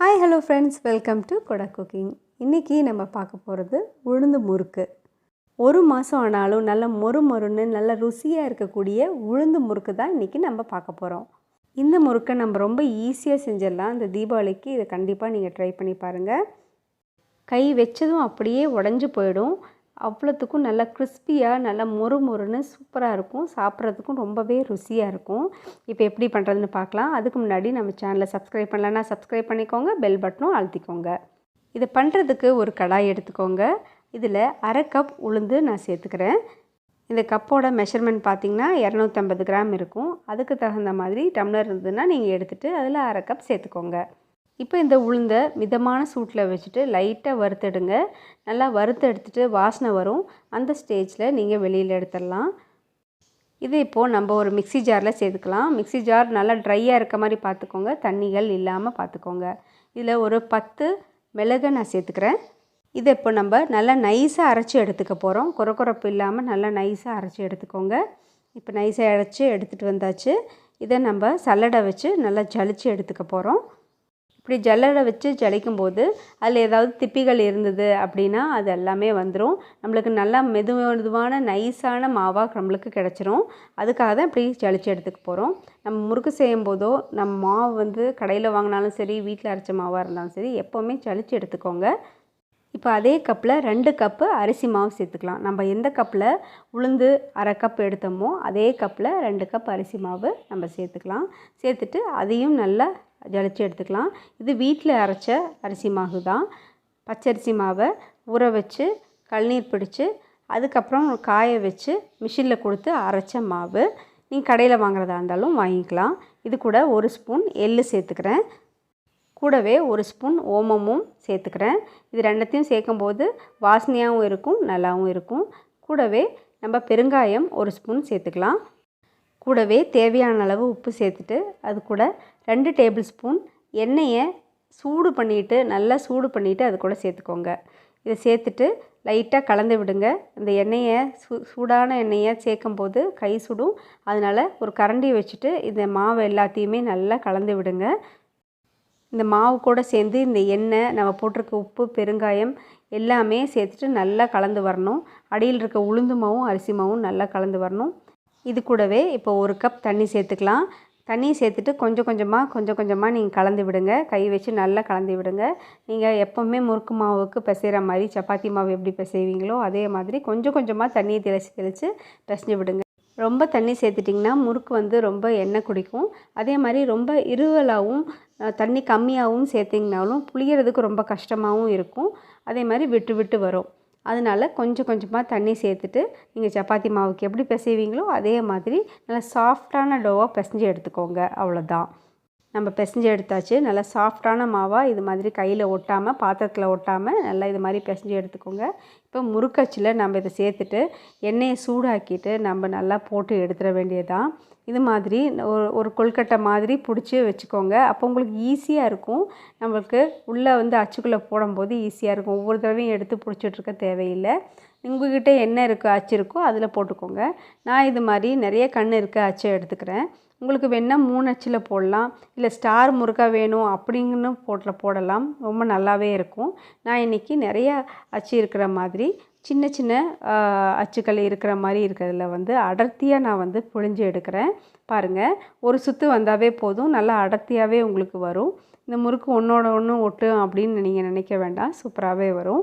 Hi hello friends welcome to கொடா cooking இன்றைக்கி நம்ம பார்க்க போகிறது உளுந்து முறுக்கு. ஒரு மாதம் ஆனாலும் நல்ல மொறு மொறுன்னு நல்ல ருசியாக இருக்கக்கூடிய உளுந்து முறுக்கு தான் இன்றைக்கி நம்ம பார்க்க போகிறோம் இந்த முறுக்கை நம்ம ரொம்ப ஈஸியாக செஞ்சிடலாம். இந்த தீபாவளிக்கு இதை கண்டிப்பாக நீங்கள் ட்ரை பண்ணி பாருங்கள் கை வச்சதும் அப்படியே உடஞ்சி போயிடும். அவ்வளோத்துக்கும் நல்லா கிறிஸ்பியாக நல்லா மொறு மொறுன்னு சூப்பராக இருக்கும். சாப்பிட்றதுக்கும் ரொம்பவே ருசியாக இருக்கும். இப்போ எப்படி பண்ணுறதுன்னு பார்க்கலாம். அதுக்கு முன்னாடி நம்ம சேனலை சப்ஸ்கிரைப் பண்ணலன்னா சப்ஸ்கிரைப் பண்ணிக்கோங்க. பெல் பட்டனும் அழுத்திக்கோங்க. இதை பண்ணுறதுக்கு ஒரு கடாய் எடுத்துக்கோங்க. இதில் அரை கப் உளுந்து நான் சேர்த்துக்கிறேன். இந்த கப்போட மெஷர்மெண்ட் பார்த்திங்கன்னா இரநூத்தம்பது கிராம் இருக்கும். அதுக்கு தகுந்த மாதிரி டம்ளர் இருந்ததுன்னா நீங்கள் எடுத்துகிட்டு அதில் அரை கப் சேர்த்துக்கோங்க. இப்போ இந்த உளுந்தை மிதமான சூட்டில் வச்சுட்டு லைட்டாக வறுத்தெடுங்க. நல்லா வறுத்து எடுத்துகிட்டு வாசனை வரும். அந்த ஸ்டேஜில் நீங்கள் வெளியில் எடுத்துடலாம். இது இப்போது நம்ம ஒரு மிக்சி ஜாரில் சேர்த்துக்கலாம். மிக்சி ஜார் நல்லா ட்ரையாக இருக்க மாதிரி பார்த்துக்கோங்க. தண்ணிகள் இல்லாமல் பார்த்துக்கோங்க. இதில் ஒரு பத்து மிளகை நான் சேர்த்துக்கிறேன். இதை இப்போ நம்ம நல்லா நைஸாக அரைச்சி எடுத்துக்க போகிறோம் குறக்குறப்பு இல்லாமல் நல்லா நைஸாக அரைச்சி எடுத்துக்கோங்க. இப்போ நைஸாக அரைச்சி எடுத்துகிட்டு வந்தாச்சு. இதை நம்ம சல்லடை வச்சு நல்லா ஜலிச்சு எடுத்துக்க போகிறோம் இப்படி ஜல்லடை வச்சு ஜலிக்கும் போது அதில் ஏதாவது திப்பிகள் இருந்தது அப்படின்னா அது எல்லாமே வந்துடும் நம்மளுக்கு நல்லா மெது மெதுவான நைஸான மாவாக நம்மளுக்கு கிடச்சிரும். அதுக்காக தான் இப்படி ஜலிச்சு எடுத்துக்க போகிறோம் நம்ம முறுக்கு செய்யும் போதோ நம்ம மாவு வந்து கடையில் வாங்கினாலும் சரி வீட்டில் அரைச்ச மாவாக இருந்தாலும் சரி எப்போவுமே ஜலிச்சு எடுத்துக்கோங்க. இப்போ அதே கப்பில் ரெண்டு கப்பு அரிசி மாவு சேர்த்துக்கலாம். நம்ம எந்த கப்பில் உளுந்து அரை கப் எடுத்தோமோ அதே கப்பில் ரெண்டு கப் அரிசி மாவு நம்ம சேர்த்துக்கலாம். சேர்த்துட்டு அதையும் நல்லா ஜலிச்சு எடுத்துக்கலாம். இது வீட்டில் அரைச்ச அரிசி மாவு தான். பச்சரிசி மாவை ஊற வச்சு கழுநீர் பிடிச்சி அதுக்கப்புறம் காய வச்சு மிஷினில் கொடுத்து அரைச்ச மாவு. நீங்கள் கடையில் வாங்குறதா இருந்தாலும் வாங்கிக்கலாம். இது கூட ஒரு ஸ்பூன் எள்ளு சேர்த்துக்கிறேன். கூடவே ஒரு ஸ்பூன் ஓமமும் சேர்த்துக்கிறேன். இது ரெண்டத்தையும் சேர்க்கும்போது வாசனையாகவும் இருக்கும் நல்லாவும் இருக்கும். கூடவே நம்ம பெருங்காயம் ஒரு ஸ்பூன் சேர்த்துக்கலாம். கூடவே தேவையான அளவு உப்பு சேர்த்துட்டு அது கூட ரெண்டு டேபிள் ஸ்பூன் எண்ணெயை சூடு பண்ணிவிட்டு நல்லா சூடு பண்ணிவிட்டு அது கூட சேர்த்துக்கோங்க. இதை சேர்த்துட்டு லைட்டாக கலந்து விடுங்க. இந்த எண்ணெயை சூ சூடான எண்ணெயை சேர்க்கும்போது கை சுடும். அதனால் ஒரு கரண்டி வச்சுட்டு இந்த மாவு எல்லாத்தையுமே நல்லா கலந்து விடுங்க. இந்த மாவு கூட சேர்ந்து இந்த எண்ணெய் நம்ம போட்டிருக்க உப்பு பெருங்காயம் எல்லாமே சேர்த்துட்டு நல்லா கலந்து வரணும். அடியில் இருக்க உளுந்து மாவும் அரிசி மாவும் நல்லா கலந்து வரணும். இது கூடவே இப்போ ஒரு கப் தண்ணி சேர்த்துக்கலாம். தண்ணி சேர்த்துட்டு கொஞ்சம் கொஞ்சமாக கொஞ்சம் கொஞ்சமாக நீங்கள் கலந்து விடுங்க. கை வச்சு நல்லா கலந்து விடுங்க. நீங்கள் எப்போவுமே முறுக்கு மாவுக்கு பிசைகிற மாதிரி சப்பாத்தி மாவு எப்படி பிசைவீங்களோ அதே மாதிரி கொஞ்சம் கொஞ்சமாக தண்ணியை தெளித்து தெளித்து பிசைஞ்சு விடுங்க. ரொம்ப தண்ணி சேர்த்துட்டிங்கன்னா முறுக்கு வந்து ரொம்ப எண்ணெய் குடிக்கும். அதே மாதிரி ரொம்ப இருவலாகவும் தண்ணி கம்மியாகவும் சேர்த்திங்கனாலும் புளியறதுக்கு ரொம்ப கஷ்டமாகவும் இருக்கும். அதே மாதிரி விட்டு விட்டு வரும். அதனால் கொஞ்சம் கொஞ்சமாக தண்ணி சேர்த்துட்டு நீங்கள் சப்பாத்தி மாவுக்கு எப்படி பிசைவீங்களோ அதே மாதிரி நல்லா சாஃப்டான டோவாக பிசைஞ்சு எடுத்துக்கோங்க. அவ்வளோதான் நம்ம பிசைஞ்சு எடுத்தாச்சு. நல்லா சாஃப்டான மாவாக இது மாதிரி கையில் ஒட்டாமல் பாத்திரத்தில் ஒட்டாமல் நல்லா இது மாதிரி பிசைஞ்சு எடுத்துக்கோங்க. இப்போ முறுக்கச்சில் நம்ம இதை சேர்த்துட்டு எண்ணெயை சூடாக்கிட்டு நம்ம நல்லா போட்டு எடுத்துட வேண்டியதான் இது மாதிரி ஒரு ஒரு கொல்கட்டை மாதிரி பிடிச்சி வச்சுக்கோங்க. அப்போ உங்களுக்கு ஈஸியாக இருக்கும். நம்மளுக்கு உள்ளே வந்து அச்சுக்குள்ளே போடும்போது ஈஸியாக இருக்கும். ஒவ்வொரு தடவையும் எடுத்து பிடிச்சிட்ருக்க தேவையில்லை. உங்கள்கிட்ட என்ன இருக்கோ அச்சு இருக்கோ அதில் போட்டுக்கோங்க. நான் இது மாதிரி நிறைய கண் இருக்க அச்சை எடுத்துக்கிறேன். உங்களுக்கு வேணால் மூணு அச்சில் போடலாம். இல்லை ஸ்டார் முறுக்கா வேணும் அப்படிங்கன்னு போட்டில் போடலாம். ரொம்ப நல்லாவே இருக்கும். நான் இன்றைக்கி நிறையா அச்சு இருக்கிற மாதிரி சின்ன சின்ன அச்சுக்கள் இருக்கிற மாதிரி இருக்கிறதுல வந்து அடர்த்தியாக நான் வந்து புழிஞ்சு எடுக்கிறேன். பாருங்கள் ஒரு சுற்று வந்தாவே போதும். நல்லா அடர்த்தியாகவே உங்களுக்கு வரும். இந்த முறுக்கு ஒன்றோட ஒன்று ஒட்டும் அப்படின்னு நீங்கள் நினைக்க வேண்டாம். சூப்பராகவே வரும்.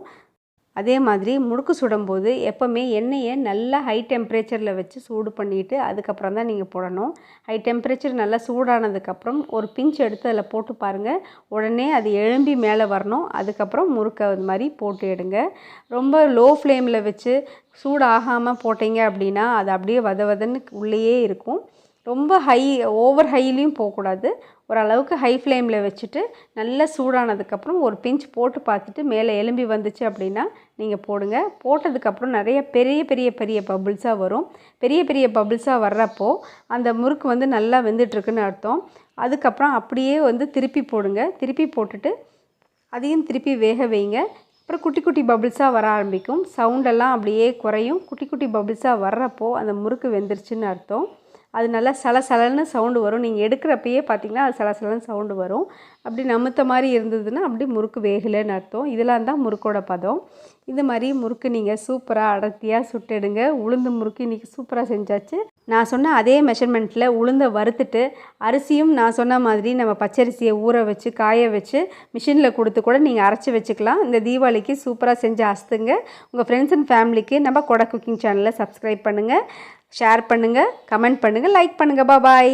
அதே மாதிரி முறுக்கு சுடும்போது எப்போவுமே எண்ணெயை நல்லா ஹை டெம்பரேச்சரில் வச்சு சூடு பண்ணிவிட்டு அதுக்கப்புறம் தான் நீங்கள் போடணும். ஹை டெம்பரேச்சர் நல்லா சூடானதுக்கப்புறம் ஒரு பிஞ்ச் எடுத்து அதில் போட்டு பாருங்கள் உடனே அது எழும்பி மேலே வரணும். அதுக்கப்புறம் முறுக்கை அது மாதிரி போட்டு எடுங்க. ரொம்ப லோ ஃப்ளேமில் வச்சு சூடாகாமல் போட்டிங்க அப்படின்னா அது அப்படியே வத வதன்னு உள்ளேயே இருக்கும். ரொம்ப ஹை ஓவர் ஹைலேயும் போகக்கூடாது. ஓரளவுக்கு ஹை ஃப்ளேமில் வச்சுட்டு நல்லா சூடானதுக்கப்புறம் ஒரு பிஞ்ச் போட்டு பார்த்துட்டு மேலே எலும்பி வந்துச்சு அப்படின்னா நீங்கள் போடுங்க. போட்டதுக்கப்புறம் நிறைய பெரிய பெரிய பெரிய பபுள்ஸாக வரும். பெரிய பெரிய பபுள்ஸாக வர்றப்போ அந்த முறுக்கு வந்து நல்லா வெந்துட்டுருக்குன்னு அர்த்தம். அதுக்கப்புறம் அப்படியே வந்து திருப்பி போடுங்க. திருப்பி போட்டுட்டு அதையும் திருப்பி வேக வைங்க. அப்புறம் குட்டி குட்டி பபுள்ஸாக வர ஆரம்பிக்கும். சவுண்டெல்லாம் அப்படியே குறையும். குட்டி குட்டி பபுள்ஸாக வர்றப்போ அந்த முறுக்கு வெந்துருச்சுன்னு அர்த்தம். அது நல்லா சலசலன்னு சவுண்டு வரும். நீங்கள் எடுக்கிறப்பயே பார்த்தீங்கன்னா அது சலசலன்னு சவுண்டு வரும். அப்படி நமுத்த மாதிரி இருந்ததுன்னா அப்படி முறுக்கு வேகலைன்னு அர்த்தம். இதெல்லாம் தான் முறுக்கோட பதம். இந்த மாதிரி முறுக்கு நீங்கள் சூப்பராக அடர்த்தியாக சுட்டெடுங்க. உளுந்து முறுக்கு இன்றைக்கி சூப்பராக செஞ்சாச்சு. நான் சொன்ன அதே மெஷர்மெண்ட்டில் உளுந்தை வறுத்துட்டு அரிசியும் நான் சொன்ன மாதிரி நம்ம பச்சரிசியை ஊற வச்சு காய வச்சு மிஷினில் கொடுத்து கூட நீங்கள் அரைச்சி வச்சுக்கலாம். இந்த தீபாவளிக்கு சூப்பராக செஞ்சு அசுத்துங்க உங்கள் ஃப்ரெண்ட்ஸ் அண்ட் ஃபேமிலிக்கு நம்ம கொடை குக்கிங் சேனலை சப்ஸ்கிரைப் பண்ணுங்கள் ஷேர் பண்ணுங்கள் கமெண்ட் பண்ணுங்கள் லைக் பண்ணுங்கள் பாய்